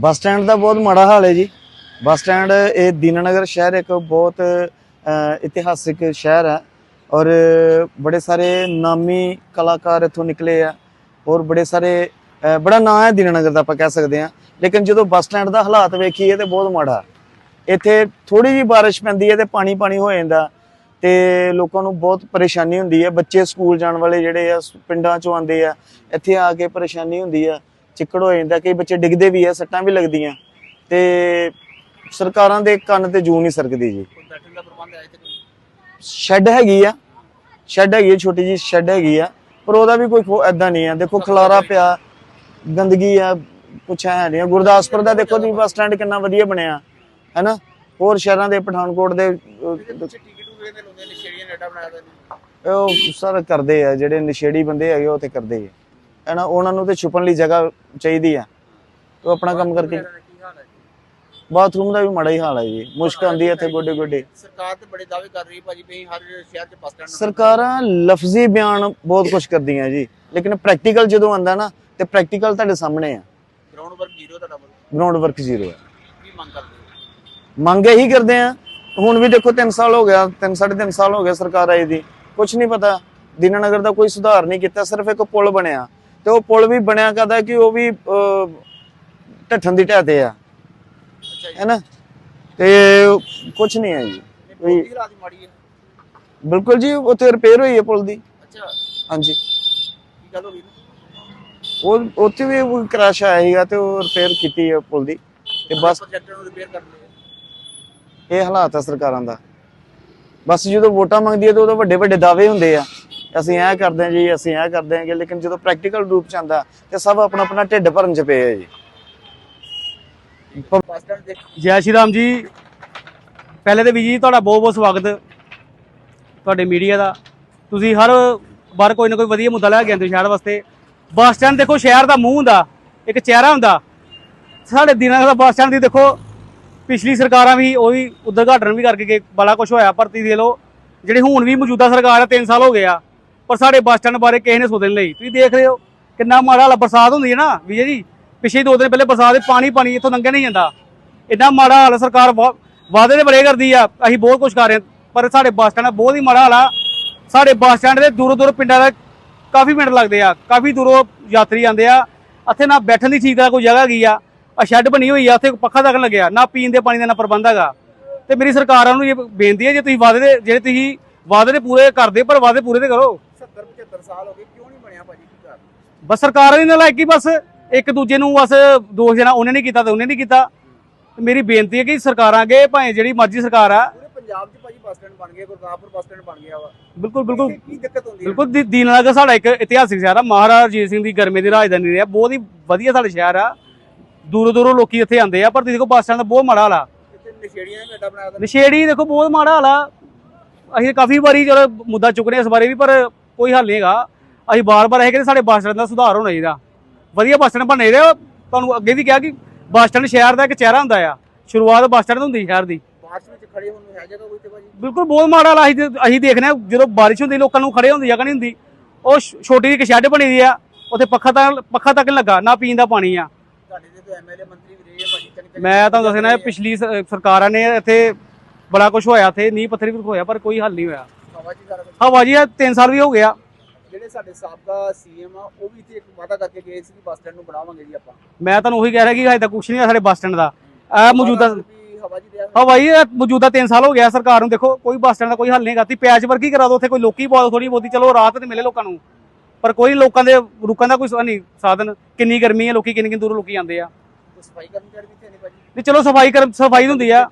Bus stand ਦਾ ਬਹੁਤ ਮਾੜਾ ਹਾਲ ਹੈ ਜੀ। ਬੱਸ ਸਟੈਂਡ, ਇਹ ਦੀਨਾਨਗਰ ਸ਼ਹਿਰ ਇੱਕ ਬਹੁਤ ਇਤਿਹਾਸਿਕ ਸ਼ਹਿਰ ਹੈ ਔਰ ਬੜੇ ਸਾਰੇ ਨਾਮੀ ਕਲਾਕਾਰ ਇੱਥੋਂ ਨਿਕਲੇ ਆ ਔਰ ਬੜੇ ਸਾਰੇ ਬੜਾ ਨਾਂ ਹੈ ਦੀਨਾਨਗਰ ਦਾ ਆਪਾਂ ਕਹਿ ਸਕਦੇ ਹਾਂ। ਲੇਕਿਨ ਜਦੋਂ ਬੱਸ ਸਟੈਂਡ ਦਾ ਹਾਲਾਤ ਵੇਖੀਏ ਤੇ ਬਹੁਤ ਮਾੜਾ। ਇੱਥੇ ਥੋੜੀ ਜਿਹੀ ਬਾਰਿਸ਼ ਪੈਂਦੀ ਹੈ ਤੇ ਪਾਣੀ ਪਾਣੀ ਹੋ ਜਾਂਦਾ ਤੇ ਲੋਕਾਂ ਨੂੰ ਬਹੁਤ ਪਰੇਸ਼ਾਨੀ ਹੁੰਦੀ ਹੈ। ਬੱਚੇ ਸਕੂਲ ਜਾਣ ਵਾਲੇ ਜਿਹੜੇ ਆ, ਪਿੰਡਾਂ ਚੋਂ ਆਉਂਦੇ ਆ, ਇੱਥੇ ਆ ਕੇ ਪਰੇਸ਼ਾਨੀ ਹੁੰਦੀ ਆ। ਚਿੱਕੜ ਹੋ ਜਾਂਦਾ ਕਈ ਬੱਚੇ ਡਿੱਗਦੇ ਵੀ ਆ ਸੱਟਾਂ ਵੀ ਲੱਗਦੀਆਂ। ਤੇ ਸਰਕਾਰਾਂ ਦੇ ਕੰਨ ਤੇ ਜੂ ਨਹੀਂ ਸਰਕਦੀ ਜੀ। ਸ਼ੈੱਡ ਹੈਗੀ ਆ ਸ਼ੈੱਡ ਹੈਗੀ ਆ ਛੋਟੀ ਜੀ ਸ਼ੈੱਡ ਹੈਗੀ ਆ ਪਰ ਉਹਦਾ ਵੀ ਕੋਈ ਐਦਾਂ ਨਹੀਂ ਆ। ਦੇਖੋ ਖਲਾਰਾ ਪਿਆ ਗੰਦਗੀ ਆ ਕੁਛ ਹੈ ਨਹੀਂ। ਗੁਰਦਾਸਪੁਰ ਦਾ ਦੇਖੋ ਤੁਸੀਂ ਬੱਸ ਸਟੈਂਡ ਕਿੰਨਾ ਵਧੀਆ ਬਣਿਆ ਹੈਨਾ? ਹੋਰ ਸ਼ਹਿਰਾਂ ਦੇ ਪਠਾਨਕੋਟ ਦੇ ਉਹ ਸਰ ਕਰਦੇ ਆ ਜਿਹੜੇ ਨਸ਼ੇੜੀ ਬੰਦੇ ਹੈਗੇ ਉਹ ਤੇ ਕਰਦੇ ਆ। ਹੈਨਾ ਉਹਨਾਂ ਨੂੰ ਤੇ ਛੁਪਣ ਲਈ ਜਗ੍ਹਾ ਚਾਹੀਦੀ ਆ ਉਹ ਆਪਣਾ ਕੰਮ ਕਰਕੇ ਬਾਥਰੂਮ ਦਾ ਵੀ ਮਾੜਾ ਹੀ ਹਾਲ ਹੈ ਜੀ। ਮੁਸ਼ਕ ਆਉਂਦੀ ਹੈ ਇੱਥੇ ਗੋਡੇ ਗੋਡੇ। ਸਰਕਾਰ ਤੇ ਬੜੇ ਦਾਅਵੇ ਕਰ ਰਹੀ ਹੈ ਭਾਜੀ ਵੀ ਹਰ ਸ਼ਹਿਰ 'ਚ ਬੱਸ ਸਟੈਂਡ ਸਰਕਾਰਾਂ ਲਫ਼ਜ਼ੀ ਬਿਆਨ ਬਹੁਤ ਕੁਝ ਕਰਦੀਆਂ ਜੀ। ਲੇਕਿਨ ਪ੍ਰੈਕਟੀਕਲ ਜਦੋਂ ਆਂਦਾ ਨਾ ਤੇ ਪ੍ਰੈਕਟੀਕਲ ਤੁਹਾਡੇ ਸਾਹਮਣੇ ਆ। ਗਰਾਊਂਡ ਵਰਕ ਜ਼ੀਰੋ ਤੁਹਾਡਾ ਗਰਾਊਂਡ ਵਰਕ ਜ਼ੀਰੋ ਹੈ ਕੀ ਮੰਗ ਕਰਦੇ ਹੋ? ਮੰਗ ਇਹੀ ਕਰਦੇ ਆ। ਹੁਣ ਵੀ ਦੇਖੋ 3 ਸਾਲ ਹੋ ਗਿਆ 3 3.5 ਸਾਲ ਹੋ ਗਏ ਸਰਕਾਰ ਆਈ ਦੀ। ਕੁਝ ਨਹੀਂ ਪਤਾ। ਦੀਨਾਨਗਰ ਦਾ ਕੋਈ ਸੁਧਾਰ ਨਹੀਂ ਕੀਤਾ ਸਿਰਫ ਇੱਕ ਪੁਲ ਬਣਿਆ। ਤੇ ਉਹ ਪੁਲ ਵੀ ਬਣਿਆ ਕਦਾ ਕਿ ਉਹ ਵੀ ਢੱਠਣ ਦੀ ਢਹਿ ਤੇ ਆ। ਹੈਨਾ ਤੇ ਕੁਝ ਨਹੀਂ ਹੈ ਜੀ। ਕੋਈ ਹਾਲਾਤ ਮਾੜੀ ਹੈ। ਬਿਲਕੁਲ ਜੀ ਉੱਥੇ ਰਿਪੇਅਰ ਹੋਈ ਹੈ ਪੁਲ ਦੀ। ਅੱਛਾ। ਹਾਂਜੀ। ਕੀ ਗੱਲ ਹੋ ਗਈ? ਉਹ ਉੱਥੇ ਵੀ ਕ੍ਰੈਸ਼ ਆਇਆ ਸੀਗਾ ਤੇ ਉਹ ਰਿਪੇਅਰ ਕੀਤੀ ਹੈ ਪੁਲ ਦੀ। ਤੇ ਬਸ ਨੂੰ ਰਿਪੇਅਰ ਇਹ ਹਾਲਾਤ ਆ ਸਰਕਾਰਾਂ ਦਾ। ਬਸ ਜਦੋਂ ਵੋਟਾਂ ਮੰਗਦੀ ਹੈ ਤੇ ਉਦੋਂ ਵੱਡੇ ਵੱਡੇ ਦਾਅਵੇ ਹੁੰਦੇ ਆ। ਅਸੀਂ ਇਹ ਕਰਦੇ ਹਾਂ ਜੀ, ਅਸੀਂ ਇਹ ਕਰਦੇ ਹਾਂਗੇ ਲੇਕਿਨ ਜਦੋਂ ਪ੍ਰੈਕਟੀਕਲ ਰੂਪ ਚ ਆਂਦਾ ਤੇ ਸਭ ਆਪਣਾ ਆਪਣਾ ਢਿੱਡ ਭਰਨ ਚ ਪਏ ਆ ਜੀ। ਜੈ ਸ਼੍ਰੀ ਰਾਮ ਜੀ, ਪਹਿਲੇ ਤੇ ਵੀ ਜੀ, ਤੁਹਾਡਾ ਬਹੁਤ ਬਹੁਤ ਸਵਾਗਤ ਤੁਹਾਡੇ ਮੀਡੀਆ ਦਾ। ਤੁਸੀਂ ਹਰ ਵਾਰ ਕੋਈ ਨਾ ਕੋਈ ਵਧੀਆ ਮੁੱਦਾ ਲੈ ਕੇ ਆਉਂਦੇ ਸ਼ਹਿਰ ਵਾਸਤੇ। ਬੱਸ ਸਟੈਂਡ ਦੇਖੋ, ਸ਼ਹਿਰ ਦਾ ਮੂੰਹ ਹੁੰਦਾ, ਇੱਕ ਚਿਹਰਾ ਹੁੰਦਾ। ਸਾਡੇ ਦਿਨਾਂ ਦਾ ਬੱਸ ਸਟੈਂਡ ਦੀ ਦੇਖੋ, ਪਿਛਲੀ ਸਰਕਾਰਾਂ ਵੀ, ਉਹ ਵੀ ਉਦਘਾਟਨ ਵੀ ਕਰਕੇ ਗਏ, ਬੜਾ ਕੁਝ ਹੋਇਆ ਪਰ ਤੁਸੀਂ ਦੇ ਲਓ। ਜਿਹੜੇ ਹੁਣ ਵੀ ਮੌਜੂਦਾ ਸਰਕਾਰ ਆ 3 ਸਾਲ ਹੋ ਗਏ ਆ। ਪਰ ਸਾਡੇ ਬੱਸ ਸਟੈਂਡ ਬਾਰੇ ਕਿਸੇ ਨੇ ਸੋਚਣ ਲਈ। ਤੁਸੀਂ ਦੇਖ ਰਹੇ ਹੋ ਕਿੰਨਾ ਮਾੜਾ ਹਾਲ ਬਰਸਾਤ ਹੁੰਦੀ ਹੈ ਨਾ, ਵਿਜੇ ਜੀ। ਪਿਛੇ ਦੋ ਦਿਨ ਪਹਿਲੇ ਬਰਸਾਤ ਦੇ ਪਾਣੀ ਪਾਣੀ ਇੱਥੋਂ ਲੰਘਿਆ ਨਹੀਂ ਜਾਂਦਾ। ਇੰਨਾ ਮਾੜਾ ਹਾਲ ਸਰਕਾਰ ਵਾਅਦੇ ਦੇ ਬੜੇ ਕਰਦੀ ਆ, ਅਸੀਂ ਬਹੁਤ ਕੁਝ ਕਰ ਰਹੇ ਪਰ ਸਾਡੇ ਬੱਸ ਸਟੈਂਡ ਬਹੁਤ ਹੀ ਮਾੜਾ ਹਾਲ ਆ। ਸਾਡੇ ਬੱਸ ਸਟੈਂਡ ਦੇ ਦੂਰੋਂ ਦੂਰੋਂ ਪਿੰਡਾਂ ਦਾ ਕਾਫੀ ਮਿੰਟ ਲੱਗਦੇ ਆ, ਕਾਫੀ ਦੂਰੋਂ ਯਾਤਰੀ ਆਉਂਦੇ ਆ। ਇੱਥੇ ਨਾ ਬੈਠਣ ਦੀ ਠੀਕ ਦਾ ਕੋਈ ਜਗ੍ਹਾ ਹੈਗੀ ਆ ਆ ਸ਼ੈੱਡ ਬਣੀ ਹੋਈ ਆ, ਉੱਥੇ ਪੱਖਾ ਤੱਕ ਲੱਗਿਆ, ਨਾ ਪੀਣ ਦੇ ਪਾਣੀ ਦਾ ਨਾ ਪ੍ਰਬੰਧ ਹੈਗਾ। ਤੇ ਮੇਰੀ ਸਰਕਾਰਾਂ ਨੂੰ ਇਹ ਬੇਨਤੀ ਹੈ, ਜੇ ਤੁਸੀਂ ਵਾਅਦੇ ਦੇ ਜਿਹੜੇ ਤੁਸੀਂ ਵਾਅਦੇ ਦੇ ਪੂਰੇ ਕਰਦੇ, ਪਰ ਵਾਅਦੇ ਪੂਰੇ ਤੇ ਕਰੋ। 70 75 ਸਾਲ ਹੋ ਗਏ ਕਿਉਂ ਨਹੀਂ ਬਣਿਆ ਭਾਜੀ ਕੀ ਕਾਰਨ? ਬਸ ਸਰਕਾਰਾਂ ਦੀ ਨਲਾਇਕੀ ਬਸ ਇੱਕ ਦੂਜੇ ਨੂੰ ਬਸ ਦੋਸ਼ ਦੇਣਾ ਉਹਨੇ ਨਹੀਂ ਕੀਤਾ ਤੇ ਉਹਨੇ ਨਹੀਂ ਕੀਤਾ। ਮੇਰੀ ਬੇਨਤੀ ਹੈ ਕਿ ਸਰਕਾਰਾਂ ਅੱਗੇ ਭਾਵੇਂ ਜਿਹੜੀ ਮਰਜ਼ੀ ਸਰਕਾਰ ਆ। ਪੰਜਾਬ 'ਚ ਭਾਜੀ ਬੱਸ ਸਟੈਂਡ ਬਣ ਗਿਆ ਗੁਰਦਾਸਪੁਰ ਬੱਸ ਸਟੈਂਡ ਬਣ ਗਿਆ ਵਾ। ਬਿਲਕੁਲ ਬਿਲਕੁਲ। ਕੀ ਦਿੱਕਤ ਹੁੰਦੀ ਹੈ? ਬਿਲਕੁਲ ਦੀ- ਦੀਨਾਨਗਰ ਸਾਡਾ ਇੱਕ ਇਤਿਹਾਸਿਕ ਸ਼ਹਿਰ ਆ। ਮਹਾਰਾਜਾ ਰਣਜੀਤ ਸਿੰਘ ਦੀ ਗਰਮੇ ਦੀ ਰਾਜਧਾਨੀ ਰਿਹਾ ਬਹੁਤ ਹੀ ਵਧੀਆ ਸਾਡਾ ਸ਼ਹਿਰ ਆ। ਦੂਰੋਂ ਦੂਰੋਂ ਲੋਕੀ ਇੱਥੇ ਆਉਂਦੇ ਆ ਪਰ ਤੁਸੀਂ ਦੇਖੋ ਬੱਸ ਸਟੈਂਡ ਦਾ ਬਹੁਤ ਮਾੜਾ ਹਾਲ ਆ। ਨਸ਼ੇੜੀ ਦੇਖੋ ਬਹੁਤ ਮਾੜਾ ਹਾਲ ਆ। ਅਸੀਂ ਕਾਫੀ ਵਾਰੀ ਚਲੋ ਮੁੱਦਾ ਚੁੱਕਨੇ ਇਸ ਬਾਰੇ ਵੀ ਪਰ ਕੋਈ ਹੱਲ ਨਹੀਂ ਹੈਗਾ। ਅਸੀਂ ਬਾਰ-ਬਾਰ ਇਹ ਕਹਿੰਦੇ ਸਾਡੇ ਬੱਸ ਸਟੈਂਡ ਦਾ ਸੁਧਾਰ ਹੋਣਾ ਚਾਹੀਦਾ। ਵਧੀਆ ਬੱਸ ਸਟੈਂਡ ਬਣਨੇ ਆ। ਤੁਹਾਨੂੰ ਅੱਗੇ ਵੀ ਕਿਹਾ ਕਿ ਬੱਸ ਸਟੈਂਡ ਸ਼ਹਿਰ ਦਾ ਇੱਕ ਚਿਹਰਾ ਹੁੰਦਾ ਆ। ਸ਼ੁਰੂਆਤ ਬੱਸ ਸਟੈਂਡ ਤੋਂ ਹੁੰਦੀ ਸ਼ਹਿਰ ਦੀ। ਬਾਰਿਸ਼ ਵਿੱਚ ਖੜੇ ਹੋਣ ਨੂੰ ਹੈ ਜਗ੍ਹਾ ਕੋਈ ਤੇ ਭਾਜੀ? ਬਿਲਕੁਲ ਬਹੁਤ ਮਾੜਾ ਹਾਲ। ਅਸੀਂ ਤੇ- ਅਸੀਂ ਦੇਖਦੇ ਹਾਂ ਜਦੋਂ ਬਾਰਿਸ਼ ਹੁੰਦੀ ਲੋਕਾਂ ਨੂੰ ਖੜੇ ਹੁੰਦੀ ਜਗ੍ਹਾ ਨਹੀਂ ਹੁੰਦੀ ਉਹ ਛੋਟੀ ਜਿਹੀ ਇੱਕ ਸ਼ੈੱਡ ਬਣੀ ਦੀ ਆ। ਉੱਥੇ ਪੱਖਾ ਤੱਕ ਪੱਖਾ ਤੱਕ ਲੱਗਾ ਨਾ ਪੀਣ ਦਾ ਪਾਣੀ ਆ। ਤੁਹਾਡੇ ਦੇ ਤੋਂ ਐਮਐਲਏ ਮੰਤਰੀ ਵੀ ਰਹੇ ਆ ਭਾਜੀ ਚੰਗੇ ਚੰਗੇ ਮੈਂ ਤੁਹਾਨੂੰ ਦੱਸਣਾ ਪਿਛਲੀ ਸਰਕਾਰਾਂ ਨੇ ਇੱਥੇ ਬੜਾ ਕੁਝ ਹੋਇਆ। ਇੱਥੇ ਨੀਂਹ ਪੱਥਰ ਵੀ ਹੋਇਆ ਪਰ ਕੋਈ ਹੱਲ ਨਹੀਂ ਹੋਇਆ। ਹਵਾ ਸਾਰਾ ਜੀ 3 ਸਾਲ ਵੀ ਹੋ ਗਿਆ ਜਿਹੜੇ ਸਾਡੇ ਸਾਬਕਾ ਸੀਐਮ ਆ ਉਹ ਵੀ ਇੱਥੇ ਇੱਕ ਵਾਅਦਾ ਕਰਕੇ ਗਏ ਸੀ ਕਿ ਬੱਸ ਸਟੈਂਡ ਨੂੰ ਬਣਾਵਾਂਗੇ ਜੀ ਆਪਾਂ। ਮੈਂ ਤੁਹਾਨੂੰ ਉਹੀ ਕਹਿ ਰਿਹਾ ਕਿ ਹਜੇ ਤੱਕ ਕੁਝ ਨਹੀਂ ਆ ਸਾਡੇ ਬੱਸ ਸਟੈਂਡ ਦਾ। ਆ ਮੌਜੂਦਾ ਵੀ ਹਵਾ 'ਚ ਰਿਹਾ। ਹਵਾ ਜੀ ਇਹ ਮੌਜੂਦਾ 3 ਸਾਲ ਹੋ ਗਿਆ ਸਰਕਾਰ ਨੂੰ ਦੇਖੋ ਕੋਈ ਬੱਸ ਸਟੈਂਡ ਦਾ ਕੋਈ ਹੱਲ ਨਹੀਂ ਕਰਤੀ ਪੈਚ ਵਰਕ ਹੀ ਕਰਾ ਦਿਓ ਉੱਥੇ ਕੋਈ ਲੋਕੀ ਬਹੁਤ ਥੋੜੀ ਬਹੁਤੀ। ਚਲੋ ਰਾਤ ਤੇ ਮਿਲੇ ਲੋਕਾਂ ਨੂੰ। ਪਰ ਕੋਈ ਲੋਕਾਂ ਦੇ ਰੁਕਣ ਦਾ ਕੋਈ ਨਹੀਂ ਸਾਧਨ। ਕਿੰਨੀ ਗਰਮੀ ਹੈ ਲੋਕੀ ਕਿੰਨੀ ਕਿੰਨੀ ਦੂਰੋਂ ਲੋਕੀ ਆਉਂਦੇ ਆ। ਸਫ਼ਾਈ ਕਰਮਚਾਰੀ ਵੀ ਇੱਥੇ ਨਹੀਂ ਭਾਜੀ? ਨਹੀਂ ਚਲੋ ਸਫ਼ਾਈ ਕਰ ਸਫ਼ਾਈ ਹੁੰਦੀ ਦੇ ਆ।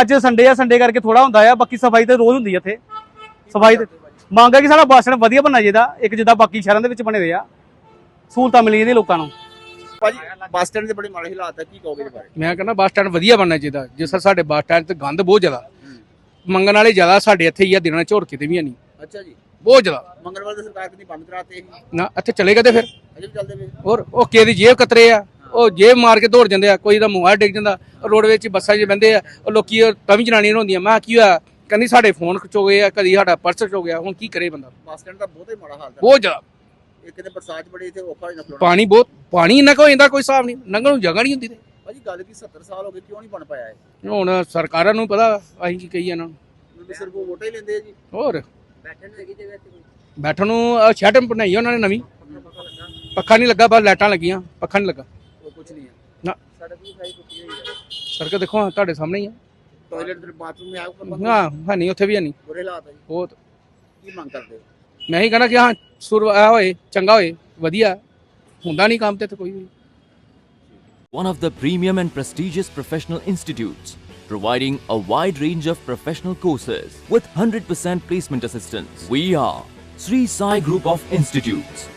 ਅੱਜ ਸੰਡੇ ਆ ਸੰਡੇ ਕਰਕੇ ਥੋੜਾ ਹੁੰਦਾ ਆ ਬਾਕੀ ਸਫ਼ਾਈ ਤੇ ਰੋਜ਼ ਹੁੰਦੀ ਆ ਇੱਥੇ। ਸਫ਼ਾਈ ਤੇ ਮੰਗ ਹੈ ਕਿ ਸਾਡਾ ਬੱਸ ਸਟੈਂਡ ਵਧੀਆ ਬਣਨਾ ਚਾਹੀਦਾ ਇੱਕ ਜਿੱਦਾਂ ਬਾਕੀ ਸ਼ਹਿਰਾਂ ਦੇ ਵਿੱਚ ਬਣੇ ਆ। ਸਹੂਲਤਾਂ ਮਿਲੀ ਜਾਂਦੀਆਂ ਲੋਕਾਂ ਨੂੰ। ਭਾਜੀ ਬੱਸ ਸਟੈਂਡ ਦੇ ਬੜੇ ਮਾੜੇ ਹਾਲਾਤ ਆ ਕੀ ਕਹੋਗੇ ਇਹਦੇ ਬਾਰੇ? ਮੈਂ ਕਹਿੰਦਾ ਬੱਸ ਸਟੈਂਡ ਵਧੀਆ ਬਣਨਾ ਚਾਹੀਦਾ। ਜਿਸ ਤਰ੍ਹਾਂ ਸਾਡੇ ਬੱਸ ਸਟੈਂਡ ਤੇ ਗੰਦ ਬਹੁਤ ਜ਼ਿਆਦਾ। ਮੰਗਣ ਵਾਲੇ ਜ਼ਿਆਦਾ ਸਾਡੇ ਇੱਥੇ ਹੀ ਆ ਦਿਨਾਂ ਚ ਹੋਰ ਕਿਤੇ ਵੀ ਨਹੀਂ। ਅੱਛਾ ਜੀ। ਬਹੁਤ ਜ਼ਿਆਦਾ। ਮੰਗਲਵਾਰ ਦੀ ਸਰਕਾਰ ਕਿੰਨੀ ਬੰਦ ਕਰਾਤੇ ਨਾ ਇੱਥੇ ਚਲੇ ਗਏ ਤੇ ਫਿਰ। ਅਜੇ ਵੀ ਚੱਲਦੇ ਪਏ। ਹੋਰ ਉਹ ਕਿਸੇ ਦੀ ਜੇਬ ਕਤਰੇ ਆ ਉਹ ਜੇਬ ਮਾਰ ਕੇ ਦੌੜ ਜਾਂਦੇ ਆ। ਕੋਈ ਦਾ ਮੋਬਾਈਲ ਡਿੱਗ ਜਾਂਦਾ ਰੋਡ ਵਿੱਚ ਹੀ ਬੱਸਾਂ 'ਚ ਬਹਿੰਦੇ ਆ। ਉਹ ਲੋਕੀ ਤਾਂ ਵੀ ਜਨਾਨੀਆਂ ਨੂੰ ਹੁੰਦੀਆਂ ਮੈਂ ਕਿਹਾ ਕੀ ਹੋਇਆ? ਕਹਿੰਦੀ ਸਾਡੇ ਫੋਨ ਖਚੋ ਗਏ ਆ ਕਦੀ ਸਾਡਾ ਪਰਸ ਖਚੋ ਗਿਆ ਹੁਣ ਕੀ ਕਰੇ ਬੰਦਾ? ਬੱਸ ਸਟੈਂਡ ਦਾ ਬਹੁਤ ਹੀ ਮਾੜਾ ਹਾਲ ਹੈ ਬਹੁਤ ਜ਼ਿਆਦਾ। ਇਹ ਕਿਤੇ ਬਰਸਾਤ 'ਚ ਬੜੀ ਇੱਥੇ ਔਖਾ ਹੋ ਜਾਂਦਾ ਪਾਣੀ ਬਹੁਤ ਪਾਣੀ ਇੰਨਾ ਕੁ ਹੋ ਜਾਂਦਾ ਕੋਈ ਹਿਸਾਬ ਨਹੀਂ। ਲੰਘਣ ਨੂੰ ਜਗ੍ਹਾ ਨਹੀਂ ਹੁੰਦੀ ਤੇ। ਭਾਜੀ ਗੱਲ ਕੀ 70 ਸਾਲ ਹੋ ਗਏ ਕਿਉਂ ਨਹੀਂ ਬਣ ਪਾਇਆ ਇਹ? ਹੁਣ ਸਰਕਾਰਾਂ ਨੂੰ ਪਤਾ ਅਸੀਂ ਕੀ ਕਹੀ ਇਹਨਾਂ ਨੂੰ। ਸਿਰਫ ਉਹ ਵੋਟਾਂ ਹੀ ਲੈਂਦੇ ਆ ਜੀ। ਹੋਰ? ਬੈਠਣ ਨੂੰ ਹੈਗੀ ਜਗ੍ਹਾ ਇੱਥੇ ਕੋਈ? ਬੈਠਣ ਨੂੰ ਸ਼ੈਡ ਬਣਾਈ ਉਹਨਾਂ ਨੇ ਨਵੀਂ। ਪੱਖਾ ਨਹੀਂ ਲੱਗਾ ਬਸ ਲਾਈਟਾਂ ਲੱਗੀਆਂ ਪੱਖਾ ਨਹੀਂ ਲੱਗਾ। ਉਹ ਕੁਝ ਨਹੀਂ ਹੈ। ਨਾ। ਸੜਕ ਵੀ ਸਾਰੀ ਟੁੱਟੀ ਹੋਈ ਹੈ ਸੜਕ ਦੇਖੋ ਤੁਹਾਡੇ ਸਾਹਮਣੇ ਹੀ ਆ। ਟਾਇਲਟ ਦੇ ਬਾਥਰੂਮ में ਆਉ ਹਾਂ ਹੈ ਨਹੀਂ ਉੱਥੇ ਵੀ ਹੈ ਨਹੀਂ ਬੁਰੇ ਹਾਲਾਤ ਹੈ ਜੀ ਬਹੁਤ ਕੀ ਮੰਗ ਕਰਦੇ ਮੈਂ ਹੀ ਕਹਣਾ ਕਿ ਹਾਂ ਸੁਰ ਆ ਹੋਏ ਚੰਗਾ ਹੋਏ ਵਧੀਆ ਹੁੰਦਾ ਨਹੀਂ ਕੰਮ ਤੇ ਇੱਥੇ ਕੋਈ ਵੀ one of the premium and prestigious professional institutes, providing a wide range of professional courses with 100% placement assistance. We are Sri Sai Group of Institutes.